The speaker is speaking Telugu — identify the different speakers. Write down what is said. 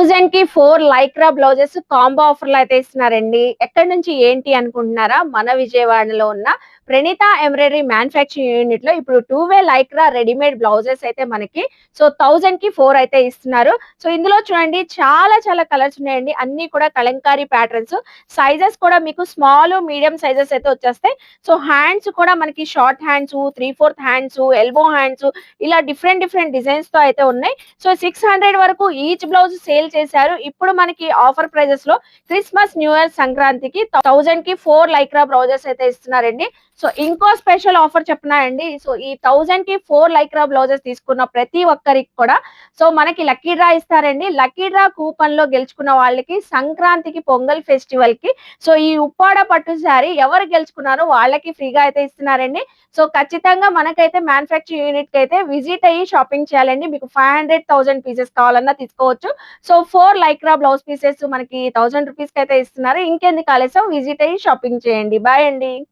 Speaker 1: థౌజండ్కి ఫోర్ లైక్రా బ్లౌజెస్ కాంబో ఆఫర్లు అయితే ఇస్తున్నారండి. ఎక్కడి నుంచి ఏంటి అనుకుంటున్నారా? మన విజయవాడలో ఉన్న ప్రణీత ఎంబ్రాయిడరీ మ్యానుఫ్యాక్చరింగ్ యూనిట్లో ఇప్పుడు two way lycra readymade blouses అయితే మనకి సో థౌజండ్కి ఫోర్ అయితే ఇస్తున్నారు. సో ఇందులో చూడండి చాలా చాలా కలర్స్ ఉన్నాయండి. అన్ని కూడా కలంకారీ ప్యాటర్న్స్ సైజెస్ కూడా మీకు స్మాల్ మీడియం సైజెస్ అయితే వచ్చేస్తాయి. సో హ్యాండ్స్ కూడా మనకి short hands three fourth hands elbow hands ఇలా డిఫరెంట్ డిఫరెంట్ డిజైన్స్తో అయితే ఉన్నాయి. సో సిక్స్ హండ్రెడ్ వరకు ఈచ్ బ్లౌజ్ సేల్ చేశారు. ఇప్పుడు మనకి ఆఫర్ ప్రైజెస్లో క్రిస్మస్ న్యూ ఇయర్ సంక్రాంతికి థౌజండ్కి ఫోర్ లైక్రా బ్లౌజెస్ అయితే ఇస్తున్నారండి. సో ఇంకో స్పెషల్ ఆఫర్ చెప్పినాయండి సో ఈ థౌజండ్కి ఫోర్ లైక్రా బ్లౌజెస్ తీసుకున్న ప్రతి ఒక్కరికి కూడా సో మనకి లక్కీ డ్రా ఇస్తారండి. లక్కీ డ్రా కూపన్లో గెలుచుకున్న వాళ్ళకి సంక్రాంతికి పొంగల్ ఫెస్టివల్కి సో ఈ ఉప్పాడ పట్టు శారీ ఎవరు గెలుచుకున్నారో వాళ్ళకి ఫ్రీగా అయితే ఇస్తున్నారండి. సో ఖచ్చితంగా మనకైతే మ్యానుఫ్యాక్చరింగ్ యూనిట్కి అయితే విజిట్ అయ్యి షాపింగ్ చేయాలండి. మీకు ఫైవ్ హండ్రెడ్ థౌసండ్ పీసెస్ కావాలన్నా తీసుకోవచ్చు. So four lycra blouse pieces మనకి థౌసండ్ రూపీస్కి అయితే ఇస్తున్నారు. ఇంకెందుకు ఆలస్యం? విజిట్ అయ్యి షాపింగ్ చేయండి. బాయ్ అండి.